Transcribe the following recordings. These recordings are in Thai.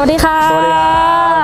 วัสดีค่ะ สวัสดีครั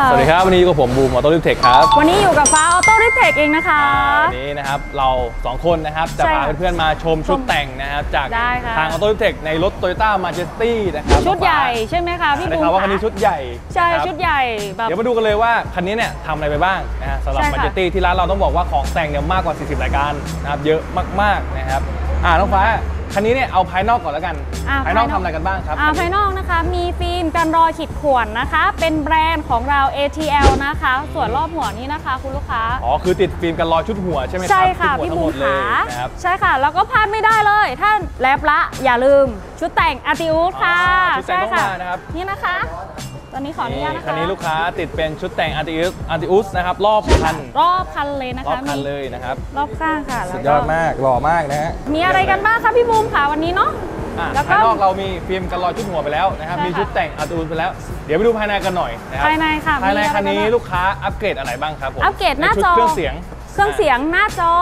บสวัสดีครับ วันนี้อยู่กับผมบูมออโต้ลิฟเทคครับ วันนี้อยู่กับฟ้าออโต้ริเทคเองนะคะวันนี้นะครับเราสองคนนะครับจะใช่พาค่ะเพื่อนๆมาชมชุดชมแต่งนะครับจากได้ค่ะทางออโต้ลิฟเทคในรถ Toyota Majesty นะครับชุดใหญ่ใช่ไหมคะพี่ได้บูมข่าวว่าคันนี้ชุดใหญ่ ใช่นะครับชุดใหญ่แบบเดี๋ยวมาดูกันเลยว่าคันนี้เนี่ยทำอะไรไปบ้างนะฮะสำหรับใช่ค่ะ Majesty ที่ร้านเราต้องบอกว่าของแต่งเนี่ยมากกว่า 40 รายการนะครับเยอะมากๆนะครับอ่าน้องฟ้า คันนี้เนี่ยเอาภายนอกก่อนแล้วกัน อ่าภายนอกภายนอก ทำอะไรกันบ้างครับอ่าภายนอกนะคะมีฟิล์มกันรอยขีดข่วนนะคะ เป็นแบรนด์ของเรา ATL นะคะ ส่วนรอบหัวนี้นะคะ คุณลูกค้า อ๋อคือติดฟิล์มกันรอยชุดหัวใช่ไหมครับใช่ค่ะ ชุดพี่หัวทั้งบูหมมดเลยขานะครับ ใช่ค่ะ แล้วก็พลาดไม่ได้เลยถ้าแลบละ อย่าลืม ชุดแต่งอาติอุสค่ะอ๋อชุดแต่งต้องใช่มานะครับ นี่นะคะ ตอนนี้ขออนุญาตนี่นะคะคันนี้ลูกค้าติดเป็นชุดแต่งอันติอุสอันติอุสนะครับรอบคัน รอบคันเลยนะรอบคะคันมีเลยนะครับ รอบข้างค่ะสุดแล้วยอดมากหล่อมากนะฮะมีอะไรกันบ้างคะพี่บูมค่ะวันนี้เนาะอะแล้วก็ภายนอกเรามีฟิล์มกันรอยชุดหัวไปแล้วนะครับใช่ค่ะมีชุดแต่งอันติอุสไปแล้ว เดี๋ยวไปดูภายในกันหน่อยนะครับภายในค่ะภายในมีอะไรคันนี้บ้างลูกค้าอัปเกรดอะไรบ้างครับผมอัปเกรดหน้าชุดจอเครื่องเสียง เครื่องเสียงหน้าจอ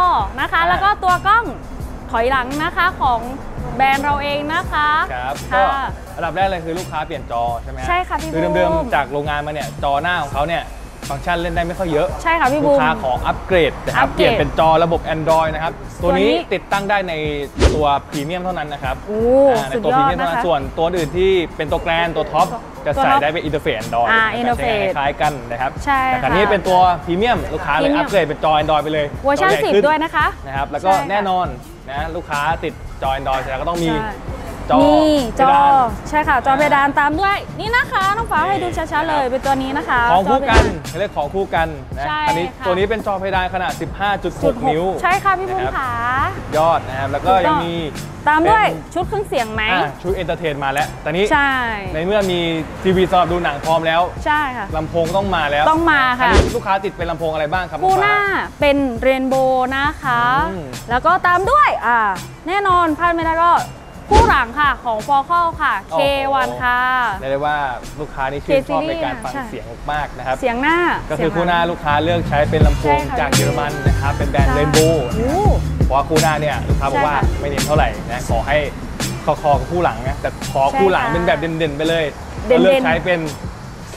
นะคะอ่าแล้วก็ตัวกล้องถอยหลังนะคะของแบรนด์เราเองนะคะครับก็ค่ะ อันดับแรกเลยคือลูกค้าเปลี่ยนจอใช่ไหมฮใช่ค่ะพี่คือบูม เดิมๆจากโรงงานมาเนี่ยจอหน้าของเขาเนี่ยฟังก์ชันเล่นได้ไม่ค่อยเยอะ ใช่ค่ะพี่ลูบูกม ค้าขออัปเกรดนะครับอัปเปเกรดลี่ยนเป็นจอระบบ Android นะครับ ตัวนี้ตัวนี้ติดตั้งได้ในตัวพรีเมียมเท่านั้นนะครับโอ้อ่าในสุดตัวยพอรีดเมียมนะเท่านั้คะนส่วนตัวอื่นที่เป็นตัวแกรนตัวท็อปจะตัวใส่ท็อปได้เป็นอินเทอร์เฟซ Android อ่านะครับใช้งาน interface คล้ายๆกันนะครับใช่แต่คันค่ะนี้เป็นตัวพรีเมียมลูกค้าเลย Premium อัปเกรดเป็นจอ Android ไปเลยเวอร์ชันจใหญ่ขึ้10ด้วยนะคะ นะครับแล้วก็ใช่ค่ะแน่นอนนะลูกค้าติดจอ Android เสร็จแล้วก็ต้องมีใช่ จอนี่จอเพดานใช่ค่ะจอเพดานตามด้วยนี่นะคะน้องฟ้าให้ดูช้าๆเลยเป็นตัวนี้นะคะของคู่จเพกัดานเขาเรียกของคู่กันนะใช่อันนี้ค่ะตัวนี้เป็นจอเพดานขนาด 15.6 นิ้ว ใช่ค่ะพี่บุ้มนะครับขายอดนะครับแล้วก็ถูกต้ยัองงมีตามด้วยเป็นชุดเครื่องเสียงไหมอ่าชุดเอนเตอร์เทนมาแล้วแต่นี้ใช่ในเมื่อมีทีวีสำหรับดูหนังพร้อมแล้วใช่ค่ะลำโพงต้องมาแล้วต้องมาค่ะอันนี้ลูกค้าติดเป็นลำโพงอะไรบ้างครับคู่หฟ้น้าเป็นเรนโบว์นะคะอืมแล้วก็ตามด้วยอ่าแน่นอนพลาดไม่ได้ก็ คู่หลังค่ะของฟอร์คค่ะ K1 ค่ะเรียกได้ว่าลูกค้านี่ชื่นชอบ K-Series ในการฟังใช่ เสียงมากๆนะครับ เสียงหน้าก็คือเสียงคู่หน้าลูกค้าเลือกใช้เป็นลำโพงใช่ค่ะ จากเยอรมันนะครับ เป็นแบรนด์ใช่เรนโบว์โอ้ เพราะว่าคู่หน้าเนี่ยลูกค้าบอกว่าใช่ค่ะไม่เน้นเท่าไหร่นะขอให้คอคอกับคู่หลังนะแต่ขอคู่หลังใช่ค่ะเป็นแบบเด่นๆไปเลยเด่นๆก็เลือกใช้เป็น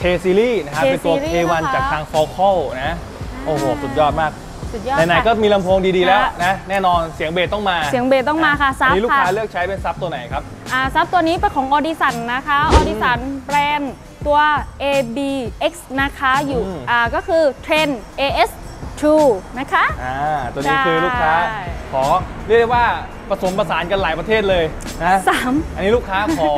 K Series นะครับ K เป็นตัว Series K1 นะคะจากทาง f o c a l นะ โอ้โห สุดยอดมาก สุดยอดไหนๆก็ค่ะ มีลำโพงดีๆแล้วค่ะนะ แน่นอนเสียงเบสต้องมาเสียงเบสต้องมาค่ะซับอันนี้ลูกค้าค่ะเลือกใช้เป็นซับตัวไหนครับ อ่าซับตัวนี้เป็นของออดิสันนะคะออดิสันแบรนด์ตัว ABX นะคะอยู่อืม อ่าก็คือ Trend AS2 นะคะ อ่าตัวนี้ใช่คือลูกค้าขอเรียกได้ว่าผสมผสานกันหลายประเทศเลยนะ สาม อันนี้ลูกค้าขอ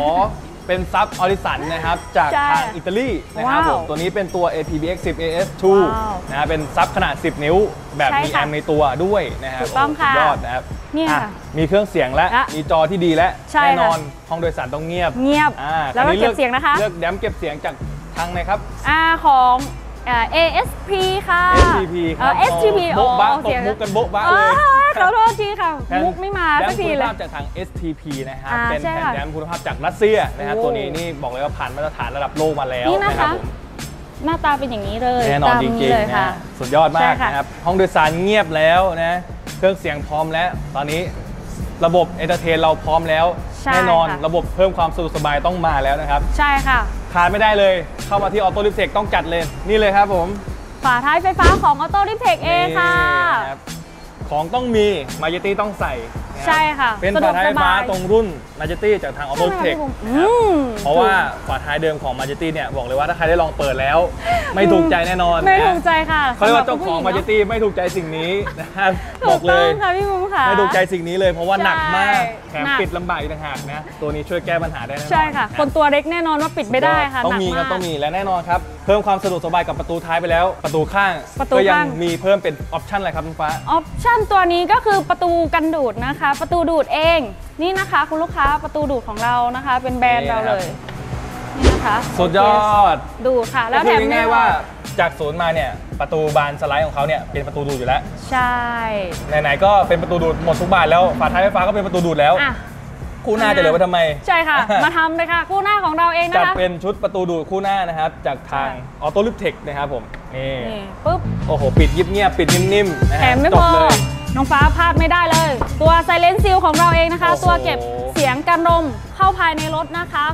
เป็นซับออริสันนะครับ จากใช่ทางอิตาลีนะครับผว้าวมตัวนี้เป็นตัว APBX 10 AS2 ว้าวนะฮะเป็นซับขนาด 10 นิ้ว แบบใช่มีค่ะแอมในตัวด้วยนะครับถูกต้องโโหค่ะสุดยอดนะครับเนี่ยอะมีเครื่องเสียงและและมีจอที่ดีและใช่แน่นค่ะอนห้องโดยสารต้องเงียบเงียบอ่าแล้วก็คันนี้เก็บเสียงนะคะ เลือกแดมเก็บเสียงจากทางไหนครับ อ่าของ อ่า ASP ค่ะ STP คเอ่รัอ STP โบ๊ะบะอ๋อตเสีบยงมุกกันโบ๊ะบะอ๋เลอย ขอโทษทีค่ะ แผ่นมุกไม่มาแดสัมกคุทีณเลยภาพจากทาง STP นะครับ อ่าเป็นใช่แผ่นค่ะแดมคุณภาพจากรัสเซียนะครับ โอ้ ตัวนี้นี่บอกเลยว่าผ่านมาตรฐานระดับโลกมาแล้วนี่นะนะครับคะผมหน้าตาเป็นอย่างนี้เลยแน่นอนตามจริงเลยๆค่ะ นะสุดยอดมาใช่กค่ะ นะครับ ห้องโดยสารเงียบแล้วนะ เครื่องเสียงพร้อมแล้ว ตอนนี้ระบบเอนเตอร์เทนเราพร้อมแล้ว ใช่แน่นอนค่ะ ระบบเพิ่มความสะดวกสบายต้องมาแล้วนะครับ ใช่ค่ะ ขาดไม่ได้เลย เข้ามาที่ออโต้ลิฟเทคต้องจัดเลย นี่เลยครับผม ฝาท้ายไฟฟ้าของ Auto d i p t e c h เองค่ะนี่นะครับ ของต้องมีมาเยตี้ต้องใส่นะครับใช่ค่ะเป็นสะดฝาวกท้ายสไฟฟ้าบายตรงรุ่นมาเยตี้จากทางออโต้ลิฟเทคอืมเพราะว่าฝาท้ายเดิมของมาเจตี้เนี่ยบอกเลยว่าถ้าใครได้ลองเปิดแล้ว ไม่ถูกใจแน่นอนไม่นะถูกใจค่ะเขาเรียกว่าเจ้าของสำหมารับเจผู้หญิตี้ไม่ถูกใจสิ่งนี้นะครับเนอะบอกเลยถูกต้องค่ะพี่บุ้มค่ะไม่ถูกใจสิ่งนี้เลยเพราะว่าใช่หนักมากแถมหนักปิดลำบากอีกต่างหากนะตัวนี้ช่วยแก้ปัญหาได้แน่นอนใช่ค่ะนะคนตัวเล็กแน่นอนว่าปิดไม่ได้ค่ะต้องมีหคนัรับกากต้องมีและแน่นอนครับเพิ่มความสะดวกสบายกับประตูท้ายไปแล้ว ประตูข้างประตูก็ยัข้างมีเพิ่มเป็นออปชั่นอะไรครับคุณฟ้าออปชั่นตัวนี้ก็คือประตูกันดูดนะคะ ประตูดูดเองนี่นะคะ คุณลูกค้าประตูดูดของเรานะคะ เป็นแบรนด์นี่เรานะครับเลยนี่นะคะสุดยอดดูดค่ะ แล้วก็แถคือมง่ายๆว่าจากศูนย์มาเนี่ยประตูบานสไลด์ของเขาเนี่ยเป็นประตูดูดอยู่แล้ว ใช่ไหนๆก็เป็นประตูดูดหมดทุกบานแล้วฝาท้ายไฟฟ้าก็เป็นประตูดูดแล้วอะคู่หน้าจะเหลือไว้ทำไม ใช่ค่ะ มาทำเลยค่ะคู่หน้าของเราเองจันะดคะเป็นชุดประตูดูดคู่หน้านะครับ จากทางใช่ออโต้ลิฟเทคนะครับผมนี่นี่ปุ๊บโอ้โห ปิดยิบเงียบปิดนิ่มๆนะแถฮะมไม่จพบอเลย น้องฟ้าพลาดไม่ได้เลย ตัวไซเลนซิลของเราเองนะคะ โอ้โหตัวเก็บเสียงกันลมเข้าภายในรถนะคะ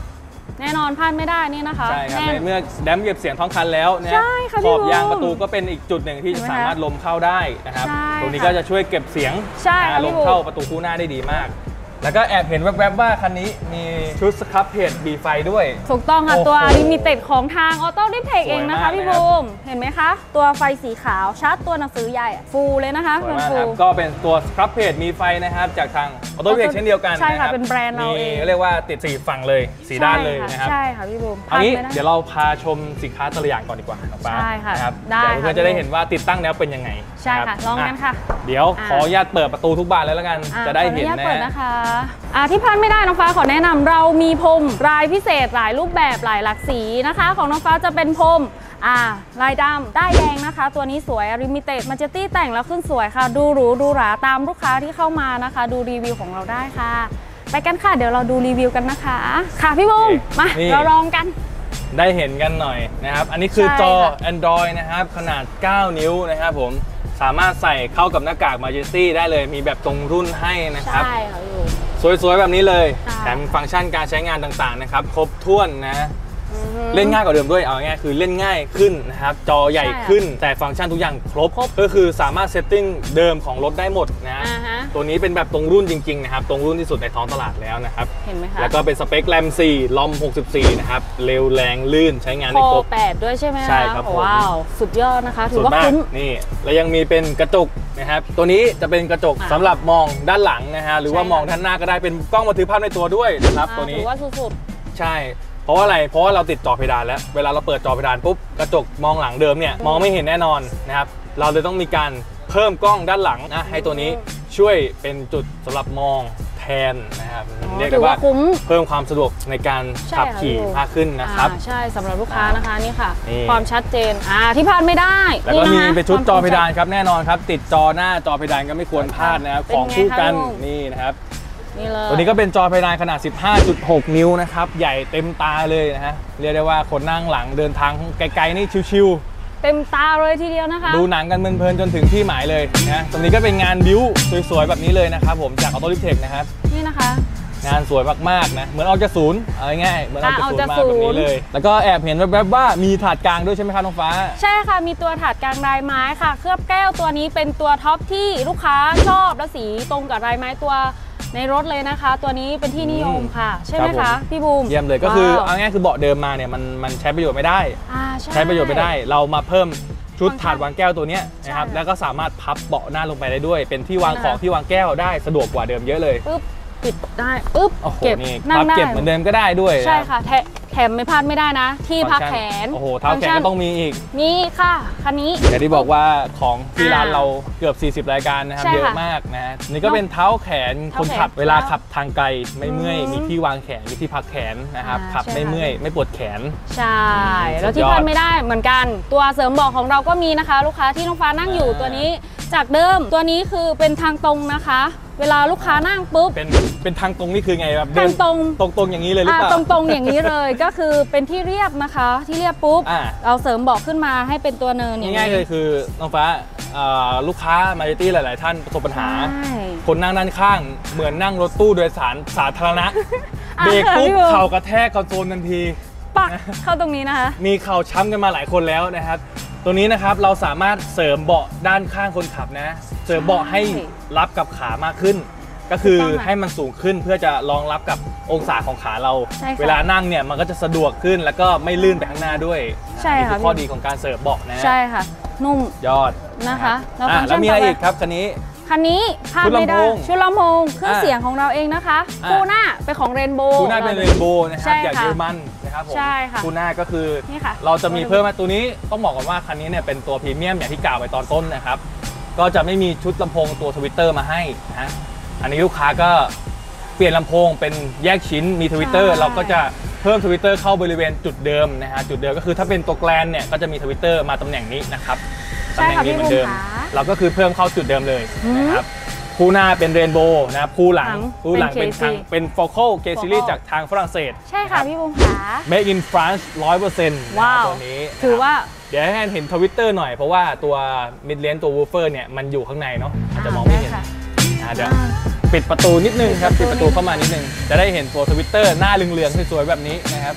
แน่นอนพลาดไม่ได้นี่นะคะ ใช่ครับแน่ในนเมื่อแดมเก็บเสียงท้องคันแล้วนะใช่ค่ะขพี่อบยางบูมประตูก็เป็นอีกจุดหนึ่งที่เห็จะนไหมคะสามารถลมเข้าได้นะครับ ใช่ตรงนี้ค่ะก็จะช่วยเก็บเสียงใช่นะค่ะลพี่มบูมเข้าประตูคู่หน้าได้ดีมาก แล้วก็แอบเห็นแวบๆว่าคันนี้มีชุดสครับเพจบีไฟด้วย ถูกต้องค่ะโอ้โหตัวลิมิเต็ดของทางออโต้ดิเทคสวยเองนะคะมากพี่นะครับบูม เห็นไหมคะ ตัวไฟสีขาวชัดตัวหนังสือใหญ่ ฟูลเลยนะคะสวยมากฟูครับก็เป็นตัวสครับเพจมีไฟนะครับจากทางออโต้เ c เช่นเดียวกันใช่ค่ะรับเป็นแบรนด์เราเองมีเรียกว่าติดสีฝั่งเลยสีด้านเลยใช่นะครับใช่ค่ะพี่บูมเอางี้พลาไม่ไเดี๋ยวเราพาชมสินค้าแต่ละอย่างก่อนดีกว่าน้องฟ้าใช่ค่ะนะครับได้เดี๋ยวเพื่อนค่ะจะได้เห็นว่าติดตั้งแล้วเป็นยังไงใช่รับค่ะลองกันค่ะ เดี๋ยวอะขออนุญาตเปิดประตูทุกบานเลยแล้วกันอ่จะได้เห็นขออญาตนะเปิดนะคะอ่าที่พลาดไม่ได้น้องฟ้าขอแนะนำเรามีพรมรายพิเศษหลายรูปแบบหลายหลากสีนะคะ ของน้องฟ้าจะเป็นพรมอ่าลายดำได้ายแดงนะคะ ตัวนี้สวยริมิเต็ดมาเจตี้แต่งแล้วขึ้นสวยค่ะ ดูหรูดูหราตามลูกค้าที่เข้ามานะคะ ดูรีวิวของเราได้ค่ะ ไปกันค่ะ เดี๋ยวเราดูรีวิวกันนะคะ ค่ะพี่บุ้มมานี่เราลองกันได้เห็นกันหน่อยนะครับ อันนี้คือใช่จอค่ะ Android นะครับ ขนาด 9 นิ้วนะครับผมสามารถใส่เข้ากับหน้ากาก Majesty ได้เลยมีแบบตรงรุ่นให้นะครับ ใช่ค่ะพี่บุ้ม สวยๆ แบบนี้เลยค่ะแถมฟังก์ชันการใช้งานต่างๆนะครับ ครบถ้วนนะอือฮึ เล่นง่ายกว่าเดิมด้วยเอาง่ายๆคือเล่นง่ายขึ้นนะครับจอใหญ่ใช่ค่ะขึ้นแต่ฟังก์ชันทุกอย่างครบครบก็คือสามารถเซตติ้งเดิมของรถได้หมดนะอ่าฮะตัวนี้เป็นแบบตรงรุ่นจริงๆนะครับตรงรุ่นที่สุดในท้องตลาดแล้วนะครับเห็นไหมคะแล้วก็เป็นสเปคแรม4ลอม 64 นะครับ เร็วแรงลื่นใช้งานคได้อครบแปดด้วยใช่ไหมะใช่ครับผมว้าวสุดยอดนะคะถืสุอดว่ามากคุ้มนี่แล้วยังมีเป็นกระจกนะครับตัวนี้จะเป็นกระจกอ่าสำหรับมองด้านหลังนะฮะหรือว่าใช่ค่ะมองด้านหน้าก็ได้เป็นกล้องบันทึกภาพในตัวด้วยนะครับอ่าตัวนี้ถือว่าสุดใช่ เพราะว่าอะไรเพราะว่าเราติดจอเพดานแล้ว เวลาเราเปิดจอเพดานปุ๊บกระจกมองหลังเดิมเนี่ยมองไม่เห็นแน่นอนนะครับเราเลยต้องมีการเพิ่มกล้องด้านหลังนะให้ตัวนี้ช่วยเป็นจุดสำหรับมองแทนนะครับๆเรียกถืได้อว่าว่าคุ้มเพิ่มความสะดวกในการใช่ขับค่ะขี่พี่โบมากขึ้นนะครับอ่าใช่สำหรับลูกค้านะคะนี่ค่ะนี่ความชัดเจนอ่าที่พลาดไม่ได้แล้วก็มีะคะเป็นชุดจอเพดานควมครับแน่นอนครับ ติดจอหน้าจอเพดานก็ไม่ควรพลาดนะครับเป็นของไงคู่กันคะลุงนี่นะครับ นี่เลยตัวนี้ก็เป็นจอเพดานขนาด 15.6 นิ้วนะครับ ใหญ่เต็มตาเลยนะฮะ เรียกได้ว่าคนนั่งหลังเดินทางไกลๆนี่ชิวเต็มตาเลยทีเดียวนะคะๆดูหนังกันเพลินๆจนถึงที่หมายเลยนะตรงนี้ก็เป็นงานบิ้วสวยๆ แบบนี้เลยนะครับผมจากออโต้ลิเทคนะครับ นี่นะคะงานสวยมากๆนะ เหมือนออกจากศูนย์เอาง่ายๆเหมือนออกจากอะศูนย์มาออกจากศูแบบนย์นี้เลย แล้วก็แอบเห็นแวบๆว่ามีถาดกลางด้วยใช่ไหมครับน้องฟ้า ใช่ค่ะ มีตัวถาดกลางลายไม้ค่ะ เคลือบแก้วตัวนี้เป็นตัวท็อปที่ลูกค้าชอบและสีตรงกับลายไม้ตัว ในรถเลยนะคะ ตัวนี้เป็นที่นิยมค่ะ ใช่ไหมครัคะ บผม พี่บูมเยี่ยมเลยก็คือว้าวเอาง่ายๆคือเบาะเดิมมาเนี่ยมันมันใช้ประโยชน์ไม่ได้ อ่า ใช้ประโยชน์ไม่ได้ เรามาเพิ่มชุดฟังก์ชันถาดวางแก้วตัวเนี้ยนะครับใช่แล้วก็สามารถพับเบาะหน้าลงไปได้ด้วย เป็นที่วางนะคะของที่วางแก้วได้สะดวกกว่าเดิมเยอะเลยปึ๊บปิดได้ปึ๊บโอ้โหเก็บนี่นั่พังบได้เก็บเหมือนเดิมก็ได้ด้วยใช่นรับ ค่ะแถแถ มไม่พลาดไม่ได้นะ ที่พักแขน โอ้โหเท้าแขนก็ต้องมีอีก มีค่ะ คันนี้อย่างที่บอกว่าของที่อ่าร้านเราเกือบ 40 รายการนะครับใช่ค่ะเยอะมากนะฮะนี่ก็เป็นเท้าแขนเท้าคนแขนขับเวลาแล้วขับทางไกลไม่เมื่อยอืมมีที่วางแขน มีที่พักแขนนะครับอ่าขับใช่ไม่ค่ะเมื่อย ไม่ปวดแขน ใช่อืมแล้วที่สุดยอดพลาดไม่ได้เหมือนกัน ตัวเสริมเบอกของเราก็มีนะคะ ลูกค้าที่น้องฟ้านั่งอยู่อ่าตัวนี้ จากเดิมตัวนี้คือเป็นทางตรงนะคะ เวลาลูกค้านั่งปุ๊บ เป็นเป็นทางตรงนี่คือไงแบบเดิทางตรงตรงๆอย่างนี้เลยหรืออ่าเปล่าตรงๆอย่างนี้เลยก็คือเป็นที่เรียบนะคะ ที่เรียบปุ๊บอ่าเราเสริมเบอกขึ้นมาให้เป็นตัวเนินอย่างนี้ง่ายๆเลยคือน้องฟ้าเอ่อลูกค้ามาจิตี้หลาย ๆ ท่านประสบปัญหาใช่คนนั่งด้านข้างเหมือนนั่งรถตู้โดยสารสาธารณะอะเบรกปุ๊บพี่บูมเข่ากระแทกคอนโซลทันทีปักเข้าตรงนี้นะคะ มีเข่าช้ำกันมาหลายคนแล้วนะครับ ตัวนี้นะครับเราสามารถเสริมเบาะด้านข้างคนขับนะ เสริมเบาะให้รับกับขามากขึ้น ก็คือถูกต้องค่ะให้มันสูงขึ้นเพื่อจะรองรับกับองศาของขาเรา ใช่ค่ะเวลานั่งเนี่ยมันก็จะสะดวกขึ้นแล้วก็ไม่ลื่นไปข้างหน้าด้วยใช่นี่ค่ะคือข้อพี่ดีของการเสริมเบาะนะใช่ค่ะ นุ่ม ยอดนะคะแล้วอะฟังก์ชันแล้วมีอะไรต่อไป อีกครับคันนี้ คันนี้พลาดชุดลำไม่ได้โพงชุดลำโพงเครื่องอ่าเสียงของเราเองนะคะ อ่าคู่หน้าเป็นของเรนโบว์คูน่าเป็นเรนโบว์นะคใช่รับค่ะ จากเยอรมัน นะครับผมใช่ค่ะคูน่าก็คือนี่ค่ะเราจะมีเพิ่มมาตัวนี้ต้องบอกก่อนว่าคันนี้เนี่ยเป็นตัวพรีเมียมอย่างที่กล่าวไปตอนต้นนะครับ ก็จะไม่มีชุดลำโพงตัวทวิตเตอร์มาให้นะอันนี้ลูกค้าก็เปลี่ยนลำโพงเป็นแยกชิ้นมีทวิตเตอร์ใช่ เราก็จะเพิ่มทวิตเตอร์เข้าบริเวณจุดเดิมนะฮะจุดเดิมก็คือถ้าเป็นตัวแกลนเนี่ยก็จะมีทวิตเตอร์มาตำแหน่งนี้นะครับตำใช่แหน่งค่ะนี้พี่เหมือนเดิมบุ๋มค่ะ เราก็คือเพิ่มเข้าจุดเดิมเลยอืมนะครับ คู่หน้าเป็นเรนโบว์นะครับคู่หลังหลังคู่หลังเป็เป็นนทาง KC เป็น Focal K Series Focal จากทางฝรั่งเศส ใช่ค่ะนรับพี่บุ้งขา Made in France 100%ว้าวตัวนี้นะครับถือว่าเดี๋ยวให้เห็นทวิตเตอร์หน่อย เพราะว่าตัวมิดเลนตัววูฟเฟอร์เนี่ยมันอยู่ข้างในเนาะอาจจะมองไม่เห็นด้ค่ะอนะเดี๋ยวอ่าปิดประตูนิดนึงครับ ปิปิดดปประระตูตูเข้ามานิดนึง จะได้เห็นตัวทวิตเตอร์หน้าเหลืองๆสวยๆแบบนี้นะครับ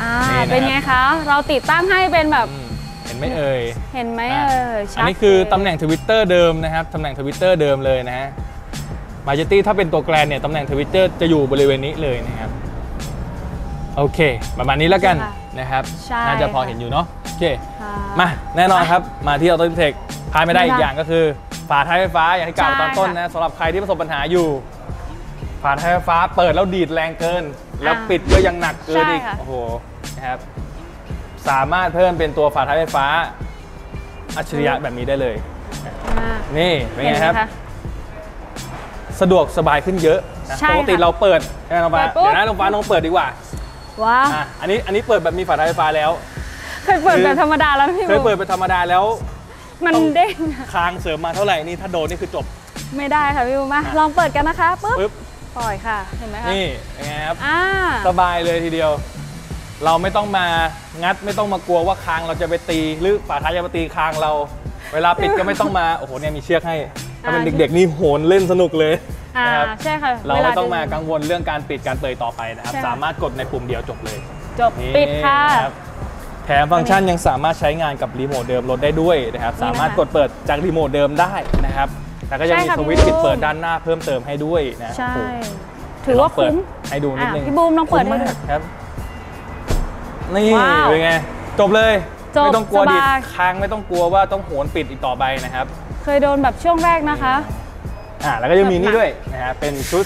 อ่านี่นะครับเป็นไงคะ เราติดตั้งให้เป็นแบบอืมเห็นไหมเอ่ยเห็นไหมอะเออชัดอันนี้คือเลยตำแหน่งทวิตเตอร์เดิมนะครับตำแหน่งทวิตเตอร์เดิมเลยนะฮะมาจตี้ถ้าเป็นตัวแกรนเนี่ยตำแหน่งทวิตเตอร์จะอยู่บริเวณนี้เลยนะครับโอเค ประมาณนี้แล้วกันนะครับใช่น่าจะพอค่ะเห็นอยู่เนาะโอเคค่ะมาแน่นอนครับมาที่ออโต t เทคพลาดไม่ได้ไม่ได้อีกอย่างก็คือฝาท้ายไฟฟ้าอย่างที่กล่าวใช่ตอนต้นนะสำหรับใครที่ประสบปัญหาอยู่ฝาท้ายไฟฟ้าเปิดแล้วดีดแรงเกิน แล้วปิดก็ยังหนักเกินอีกใช่ค่ะโอ้โหนะครับ สามารถเพิ่มเป็นตัวฝาท้ายไฟฟ้า อัจฉริยะแบบนี้ได้เลยอ่านี่เป็นไงห็หมครับคะสะดวกสบายขึ้นเยอะนะใช่ปกติค่ะเราเปิดใช่ไหมน้องฟ้าเปิดปุ๊บเดี๋ยวนะน้องฟ้าน้องเปิดดีกว่าว้าวอะอันนี้อันนี้เปิดแบบมีฝาท้ายไฟฟ้าแล้ว เคยเปิดแบบธรรมดาแล้วนะพี่เคยบูเปิดเป็นธรรมดาแล้ว มันต้องเด้งคางเสริมมาเท่าไหร่นี่ถ้าโดนนี่คือจบ ไม่ได้ค่ะพี่บูมาอะลองเปิดกันนะคะปุ๊บปึ๊บปล่อยค่ะเห็นไหมคะนี่เป็นไงครับอ่าสบายเลยทีเดียว เราไม่ต้องมางัดไม่ต้องมากลัวว่าคางเราจะไปตี หรือฝาท้ายจะไปตีคางเรา เวลาปิดก็ไม่ต้องมา โอ้โหเนี่ยมีเชือกให้ถ้าเป็นอ่าเด็กๆนี่โหนเล่นสนุกเลยอ่านะครับใช่ค่ะเราวลไม่ต้องมาดึกังวลเรื่องการปิดการเปิดต่อไปนะครับ ใช่ค่ะสามารถกดในปุ่มเดียวจบเลยจบนี่ปิดค่ะ รับแถมฟังก์ชันยังสามารถใช้งานกับรีโมทเดิมรถได้ด้วยนะครับ นี่นะคะสามารถกดเปิดจากรีโมทเดิมได้นะครับ แล้วก็ยังมีใช่ค่ะสวิตช์พี่ปิดบูม เปิดด้านหน้าเพิ่มเติมให้ด้วยนะใช่ โอ้โหถือว่าลงเปิดคุ้มให้ดูนิดนึงอะพี่บูมลองเปิดให้ดูคุ้มมากครับ นี่ว้าวเป็นไง จบเลยจบไม่ต้องกลัวสบายดิค้างไม่ต้องกลัวว่าต้องโหนปิดอีกต่อไปนะครับ เคยโดนแบบช่วงแรกนะคะ อ่าแล้วก็ยังมีนี่ด้วยนะฮะเป็นชุด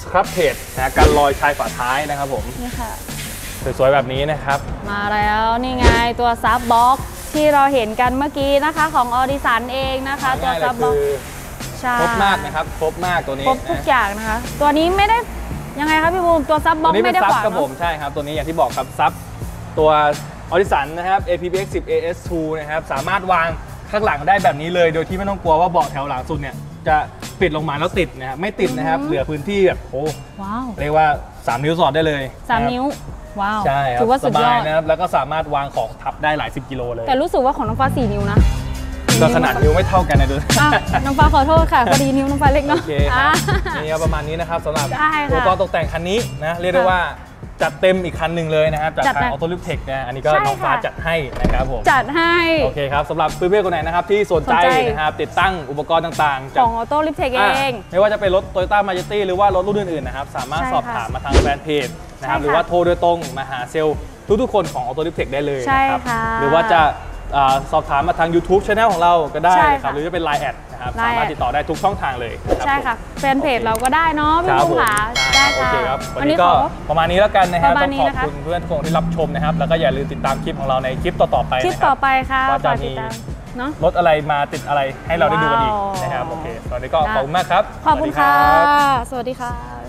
สครับเพจนะฮะกันรอยชายฝาท้ายนะครับผมนี่ค่ะ สวยๆแบบนี้นะครับ มาแล้วนี่ไงตัวซับบ็อกที่เราเห็นกันเมื่อกี้นะคะของออดิสันเองนะคะ ตัวง่ายๆเลซัยบบ็อกคือใช่ครบมากนะครับ ครบมากตัวนี้ครบทุกนะอย่างนะคะ ตัวนี้ไม่ได้ ยังไงครับพี่บูมตัวซับบ็ตัอวกนี้ไม่เป็นได้ซับขวางครับผมใช่ครับตัวนี้อย่างที่บอกครับซับตัวออริสันนะครับ APBX 10 AS2 นะครับสามารถวางข้างหลังได้แบบนี้เลย โดยที่ไม่ต้องกลัวว่าเบาะแถวหลังสุดเนี่ยจะปิดลงมาแล้วติดนะครับไม่ติดนะครับเหลือพื้นที่แบบโอ้ว้าวเรียกว่า 3 นิ้วสอดได้เลยสามะครับนิ้ว ว้าว ใช่ครับถือว่าสสุดยบาอยดนะครับแล้วก็สามารถวางของทับได้หลายสิบกิโลเลย แต่รู้สึกว่าของน้องฟ้าสี่นิ้วนะ ก็ขนาดนิ้วไม่เท่ากันนะดูอะน้องฟ้าขอโทษค่ะพอดีนิ้วน้องฟ้าเล็กโอเนาะเคครับอะนี่ครับประมาณนี้นะครับสำหรับได้ค่ะอุปกรณ์ตกแต่งคันนี้นะเรียกได้ว่าจัดเต็มอีกคันหนึ่งเลยนะครับจากจัดทางหนัอกอโต้ลิฟเทคนะอันนี้ก็ใช่น้องฟ้าค่ะจัดให้นะครับผมจัดให้โอเคครับสำหรับเพื่อนๆคนไหนนะครับที่สนใจสนใจนะครับติดตั้งอุปกรณ์ต่างๆขจากองออโต้ลิฟเทคอะเองไม่ว่าจะเป็นรถ Toyota m a j e t i หรือว่ารถรุ่นอื่นๆนะครับสามารถใช่สอบค่ะถามมาทางแฟนเพจนะครับใช่ค่ะหรือว่าโทรโดยตรงมาหาเซลล์ทุกๆคนของ Auto Lift Tech ได้เลยใช่นะครับค่ะหรือว่าจะอ่า สอบถามมาทาง YouTube Channel ของเราก็ได้ใช่นะครัค่ะบหรือจะเป็น Line แอดนะครับ Line สามารถแอดติดต่อได้ทุกช่องทางเลยนรับใช่ค่ะผมแฟนเพจเราก็ได้เนาะพี่ครับบุ้ผมงขาได้ได้โอค่ะเคครับวันนี้ก็ขอประมาณนี้แล้วกันนะครับประมาต้ณองนี้ขอบนะคะคุณเพื่อนทุกคนที่รับชมนะครับ แล้วก็อย่าลืมติดตามคลิปของเราในคลิปต่อๆไปคลิปนะคต่รัอบไปค่ะว่าจะฝากติดมีตามเนาะรถอะไรมาติดอะไรให้เราได้ดูกันอีกว้าวนะครับโอเคตอนนี้ก็ได้ขอบคุณมากครับ ขอบคุณสวัสดีค่ะรับสวัสดีค่ะ